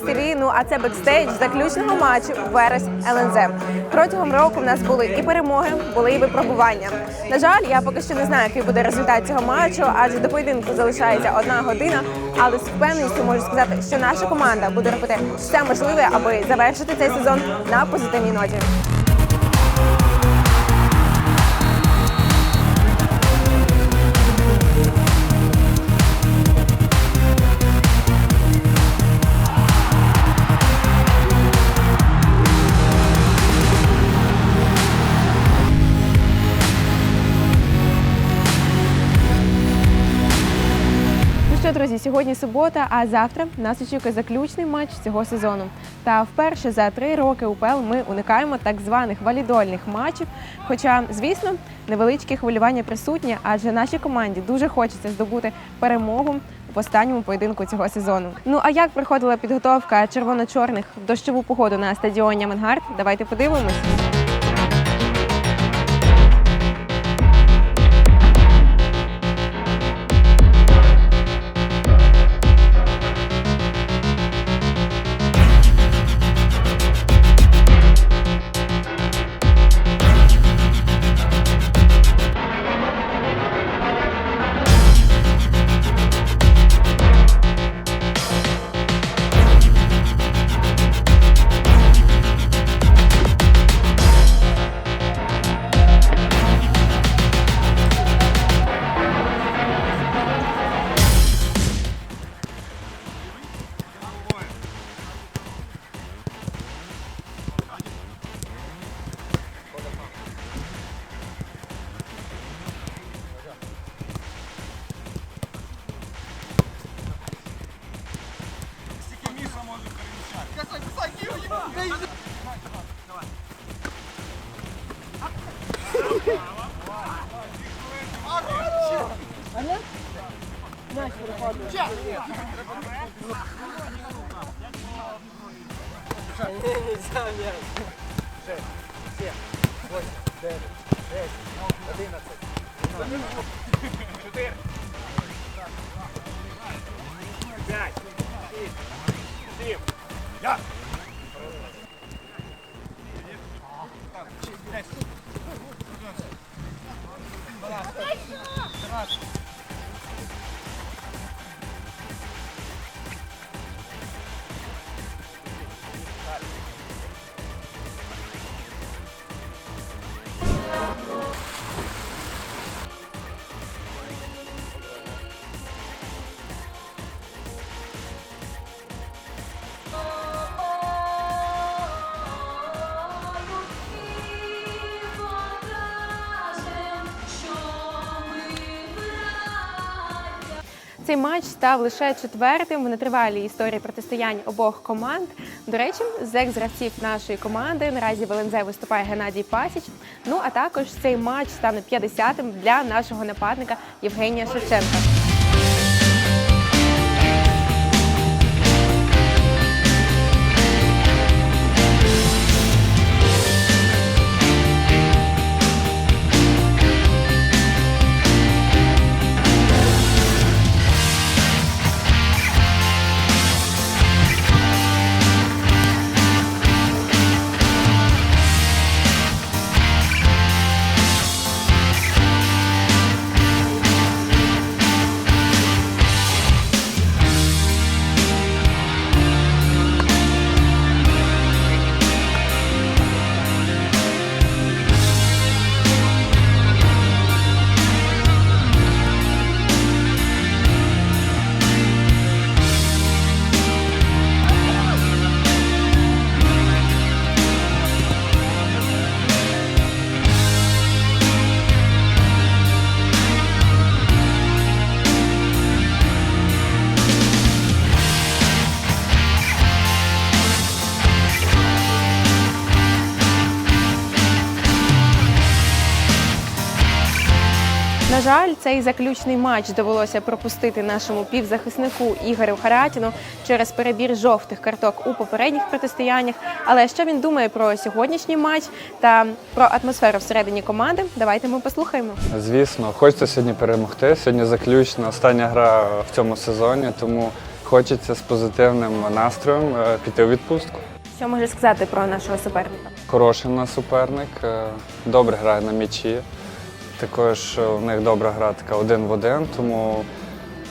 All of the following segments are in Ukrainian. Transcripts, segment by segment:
ТВ. Ну а це бекстейдж заключного матчу Верес ЛНЗ. Протягом року в нас були і перемоги, були і випробування. На жаль, я поки що не знаю, який буде результат цього матчу, адже до поєдинку залишається одна година. Але з впевненістю можу сказати, що наша команда буде робити все можливе, аби завершити цей сезон на позитивній ноті. Сьогодні субота, а завтра нас очікує заключний матч цього сезону. Та вперше за три роки УПЛ ми уникаємо так званих валідольних матчів. Хоча, звісно, невеличкі хвилювання присутні, адже нашій команді дуже хочеться здобути перемогу в останньому поєдинку цього сезону. Ну а як проходила підготовка червоно-чорних в дощову погоду на стадіоні Авангард? Давайте подивимось. Oh, Цей матч став лише четвертим в нетривалій історії протистоянь обох команд. До речі, з екс-гравців нашої команди наразі в ЛНЗ виступає Геннадій Пасіч. Ну а також цей матч стане 50-м для нашого нападника Євгенія Шевченка. Цей заключний матч довелося пропустити нашому півзахиснику Ігорю Харятіну через перебір жовтих карток у попередніх протистояннях. Але що він думає про сьогоднішній матч та про атмосферу всередині команди? Давайте ми послухаємо. Звісно, хочеться сьогодні перемогти. Сьогодні заключна остання гра в цьому сезоні, тому хочеться з позитивним настроєм е, піти у відпустку. Що можеш сказати про нашого суперника? Хороший у нас суперник, е, добре грає на м'ячі. Також в них добра гра така один в один, тому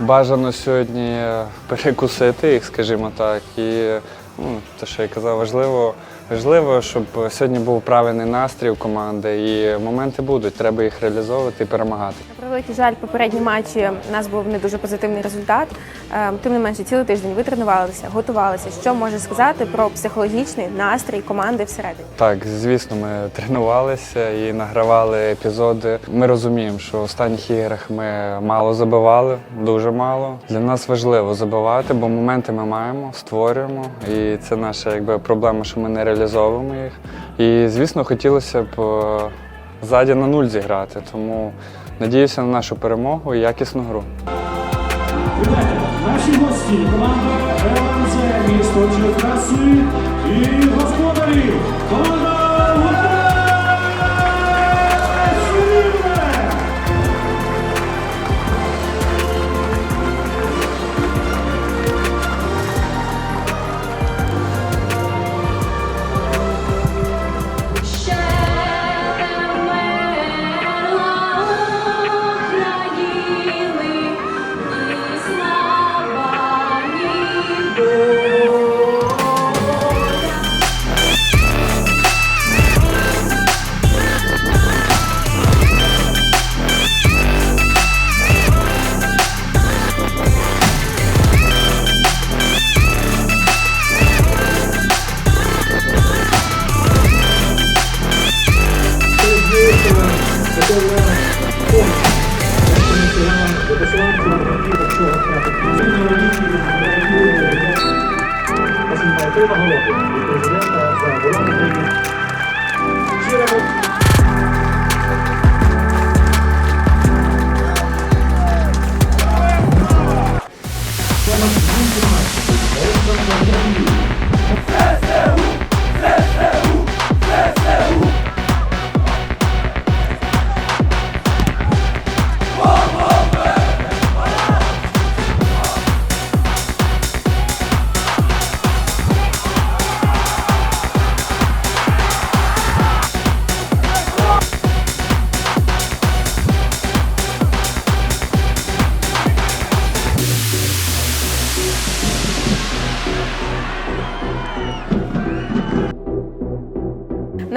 бажано сьогодні перекусити їх, скажімо так. І ну, те, що я казав, важливо, важливо, щоб сьогодні був правильний настрій у команди, і моменти будуть, треба їх реалізовувати і перемагати. На превеликий жаль, попередні матчі у нас був не дуже позитивний результат. Е, Тим не менше, цілий тиждень ви тренувалися, готувалися. Що можеш сказати про психологічний настрій команди всередині? Так, звісно, ми тренувалися і награвали епізоди. Ми розуміємо, що в останніх іграх ми мало забивали, дуже мало. Для нас важливо забивати, бо моменти ми маємо, створюємо. І це наша якби, проблема, що ми не реалізовуємо їх. І, звісно, хотілося б е, ззаді на нуль зіграти. Тому надіюся на нашу перемогу і якісну гру. Наші гості, команда місто Черкаси і господарі,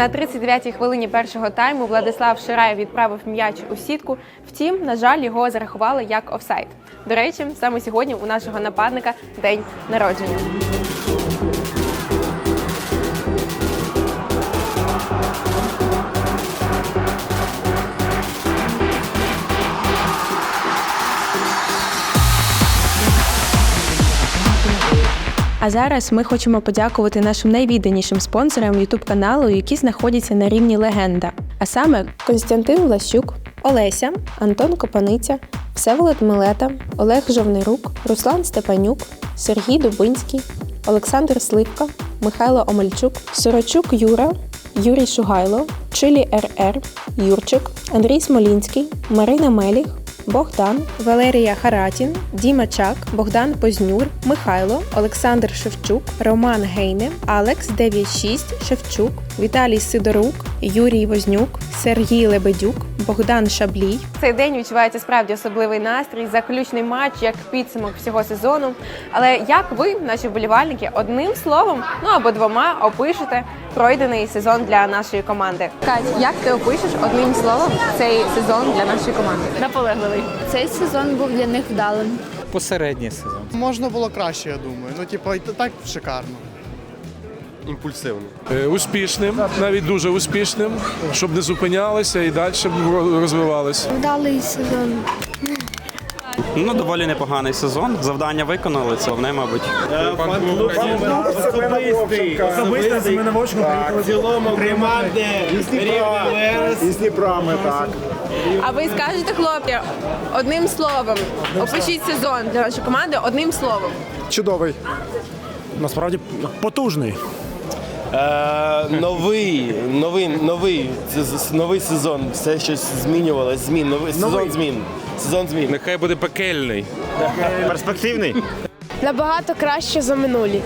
На 39-й хвилині першого тайму Владислав Шираєв відправив м'яч у сітку. Втім, на жаль, його зарахували як офсайд. До речі, саме сьогодні у нашого нападника день народження. А зараз ми хочемо подякувати нашим найвідданішим спонсорам youtube каналу, які знаходяться на рівні легенда. А саме Константин Влащук, Олеся, Антон Копаниця, Всеволод Милета, Олег Жовнирук, Руслан Степанюк, Сергій Дубинський, Олександр Сливка, Михайло Омельчук, Сорочук Юра, Юрій Шугайло, Чилі РР, Юрчик, Андрій Смолінський, Марина Меліх, Богдан, Валерія Харатін, Діма Чак, Богдан Познюр, Михайло, Олександр Шевчук, Роман Гейне, Алекс 96 Шевчук, Віталій Сидорук, Юрій Вознюк, Сергій Лебедюк, Богдан Шаблій. Цей день відчувається справді особливий настрій, заключний матч як підсумок всього сезону. Але як ви, наші вболівальники, одним словом, ну або двома опишете пройдений сезон для нашої команди? Кать, як ти опишеш одним словом цей сезон для нашої команди? Наполегливий. Цей сезон був для них вдалим. Посередній сезон. Можна було краще, я думаю. Ну, типу, і так шикарно. імпульсивно. Е, Успішним, навіть дуже успішним, щоб не зупинялися і далі розвивалися. Вдалий сезон. Ну, доволі непоганий сезон. Завдання виконали. Це головне, мабуть. Особистий, особисто з мене в приїхали. В цілому команди Із Дніпра ми так. А ви скажете, хлопці, одним словом, опишіть сезон для нашої команди одним словом. Чудовий. Насправді потужний. Е, новий, новий, новий, це з- новий сезон. Все щось змінювалось. Змін, новий сезон змін. Сезон змін. Нехай буде пекельний. Перспективний. Набагато краще за минулі.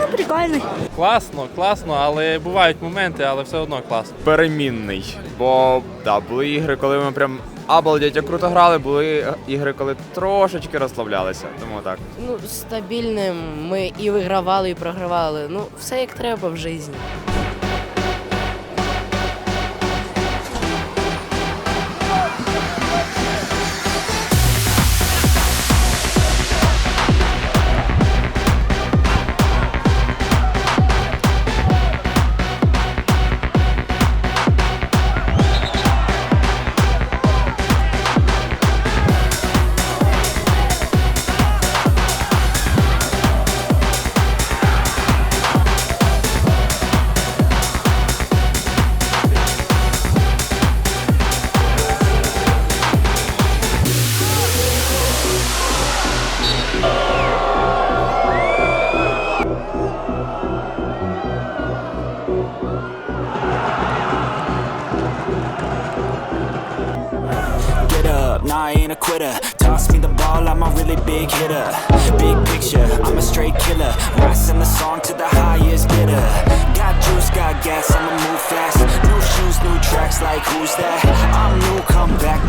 Ну, прикольний. Класно, класно, але бувають моменти, але все одно класно. Перемінний. Бо да, були ігри, коли ми прям обалдеть, як круто грали, були ігри, коли трошечки розслаблялися. Тому так. Ну, стабільним. Ми і вигравали, і програвали. Ну, все як треба в житті. Really big hitter. Big picture, I'm a straight killer. Rising the song to the highest bidder. Got juice, got gas, I'ma move fast. New shoes, new tracks, like who's that? I'm new, come back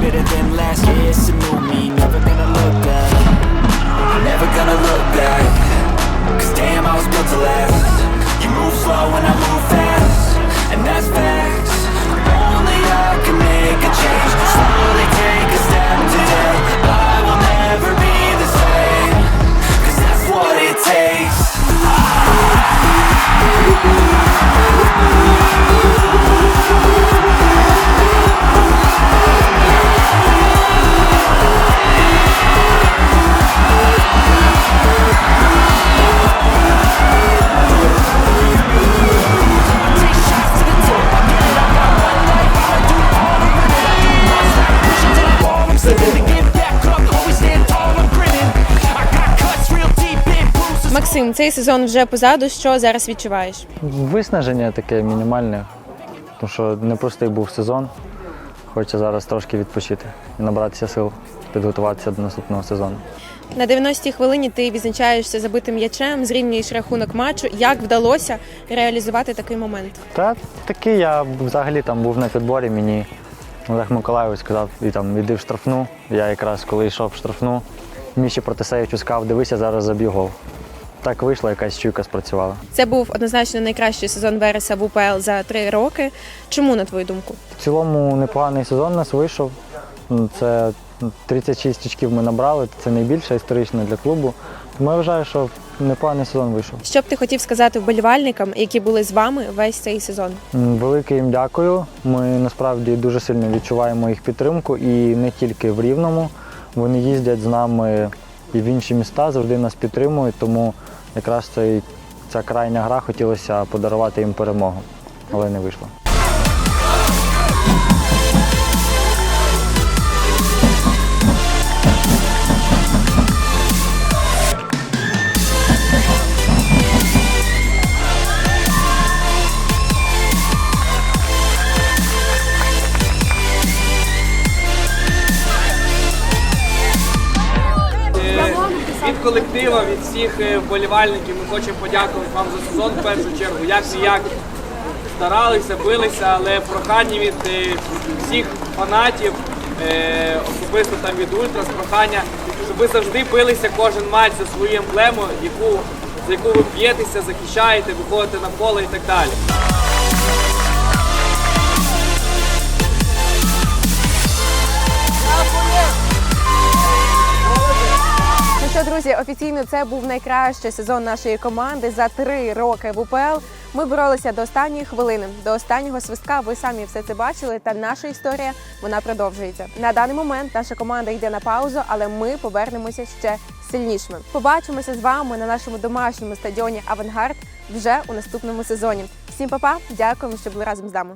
цей сезон вже позаду. Що зараз відчуваєш? Виснаження таке мінімальне, тому що непростий був сезон. Хочеться зараз трошки відпочити і набратися сил, підготуватися до наступного сезону. На 90-й хвилині ти відзначаєшся забитим м'ячем, зрівнюєш рахунок матчу. Як вдалося реалізувати такий момент? Та такий я взагалі там був на підборі, мені Олег Миколайович сказав, і там іди в штрафну. Я якраз коли йшов в штрафну, Міші Протасевичу сказав, дивися, зараз заб'ю гол. Так вийшло, якась чуйка спрацювала. Це був однозначно найкращий сезон Вереса в УПЛ за три роки. Чому на твою думку? В цілому непоганий сезон у нас вийшов. Це 36 очків ми набрали, це найбільше історично для клубу. Тому я вважаю, що непоганий сезон вийшов. Що б ти хотів сказати вболівальникам, які були з вами весь цей сезон? Велике їм дякую. Ми насправді дуже сильно відчуваємо їх підтримку і не тільки в Рівному. Вони їздять з нами і в інші міста, завжди нас підтримують, тому якраз цей, ця крайня гра хотілося подарувати їм перемогу, але не вийшло. Колектива, від всіх е, вболівальників ми хочемо подякувати вам за сезон в першу чергу. Як ніяк старалися, билися, але прохання від е, всіх фанатів, е, особисто там від Ультрас, прохання, щоб ви завжди билися кожен матч за свою емблему, яку, за яку ви б'єтеся, захищаєте, виходите на поле і так далі. Що, друзі, офіційно це був найкращий сезон нашої команди за три роки в УПЛ. Ми боролися до останньої хвилини, до останнього свистка. Ви самі все це бачили. Та наша історія вона продовжується. На даний момент наша команда йде на паузу, але ми повернемося ще сильнішими. Побачимося з вами на нашому домашньому стадіоні Авангард вже у наступному сезоні. Всім па-па, дякуємо, що були разом з нами.